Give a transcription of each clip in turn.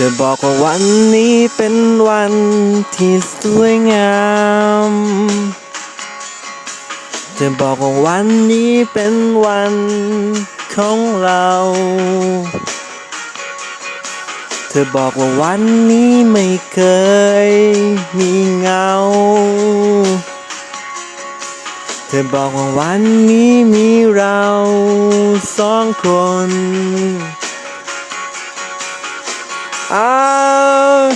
ธอบอกว่าวันนี้เป็นวันที่สวยงาม เธอบอกว่าวันนี้เป็นวันของเรา เธอบอกว่าวันนี้ไม่เคยมีเงา เธอบอกว่าวันนี้มีเราสองคน อา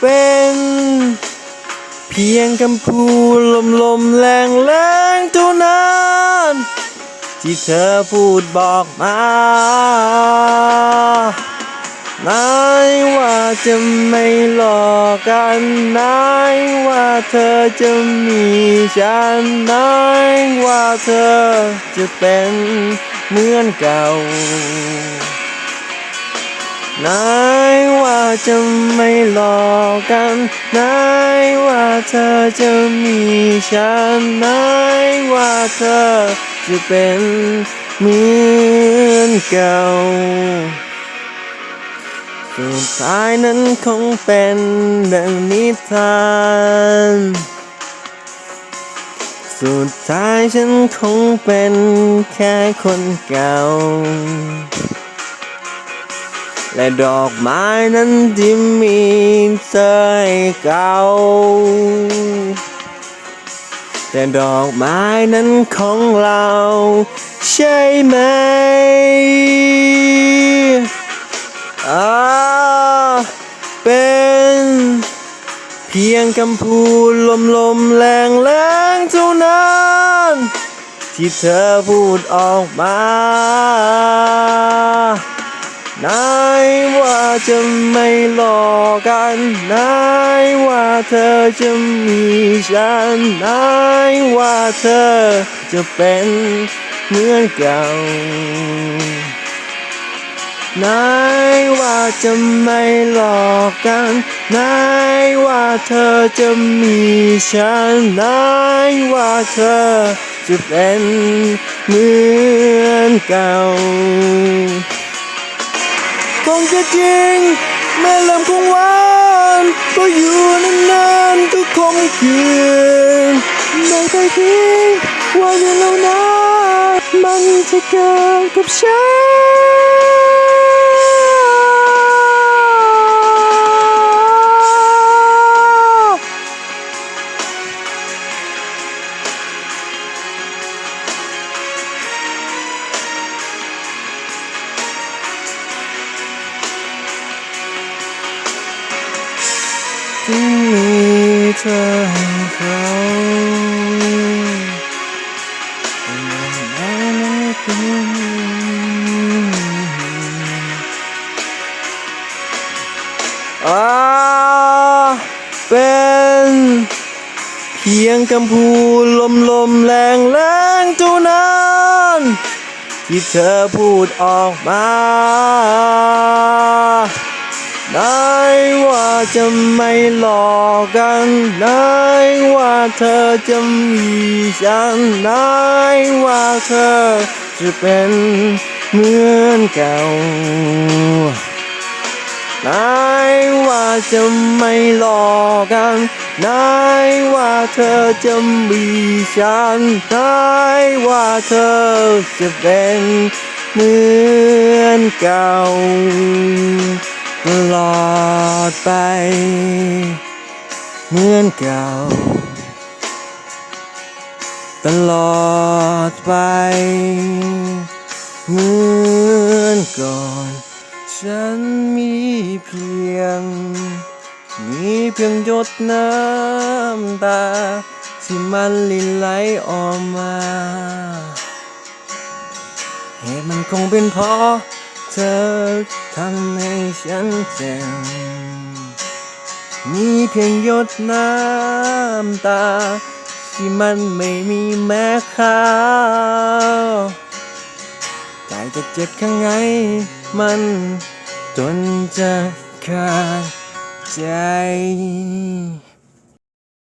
เป็นเพียงคำพูดลมลมๆแรงแรงๆเท่านั้นที่เธอพูดบอกมานายว่าจะไม่หลอกกันนายว่าเธอจะมีฉันนายว่าเธอจะเป็นเหมือนเก่านาย จะไม่หลอกกันนายว่าเธอจะมีฉันนายว่าเธอจะเป็นเหมือนเก่าสุดท้ายนั้นคงเป็นดังนิทานสุดท้ายฉันคงเป็นแค่คนเก่า และดอกไม้นั้นที่มีเธอให้เก่าแต่ดอกไม้นั้นของเรา ใช่ไหมอาเป็นเพียงคำพูดลมลมๆแรงแรงๆเท่านั้นที่เธอพูดออกมา นายว่าจะไม่หลอกกันนายว่าเธอจะมีฉันนายว่าเธอจะเป็นเหมือนเก่านายว่าจะไม่หลอกกันนายว่าเธอจะมีฉันนายว่าเธอจะเป็นเหมือนเก่า คงจะจริง แม่ลำคงหวานก็อยู่นานๆทุกคมคืนไม่เคยคิดว่าอย่างเหล่านั้นมันจะเกิดกับฉัน ที่มีเธอให้เขาแต่อย่างนั้นเป็นอ่าเป็นเพียงคำพูดลมลมๆแรงแรงเท่านั้นที่เธอพูดออกมา นายว่าจะไม่หลอกกันนายว่าเธอจะมีฉันนายว่าเธอจะเป็นเหมือนเก่านายว่าจะไม่หลอกกันนายว่าเธอจะมีฉันนายว่าเธอจะเป็นเหมือนเก่า ตลอดไป เหมือนเก่า ตลอดไป เหมือนก่อน ฉันมีเพียง มีเพียงหยดน้ำตา ที่มันลินไหลออกมา เหตุมันคงเป็นเพราะ ธอทำให้ฉันเจ็บมีเพียงหยดน้ำตา ที่มันไม่มีแม้ค่าแต่จะเจ็บข้างในมันจนจะขาดใจ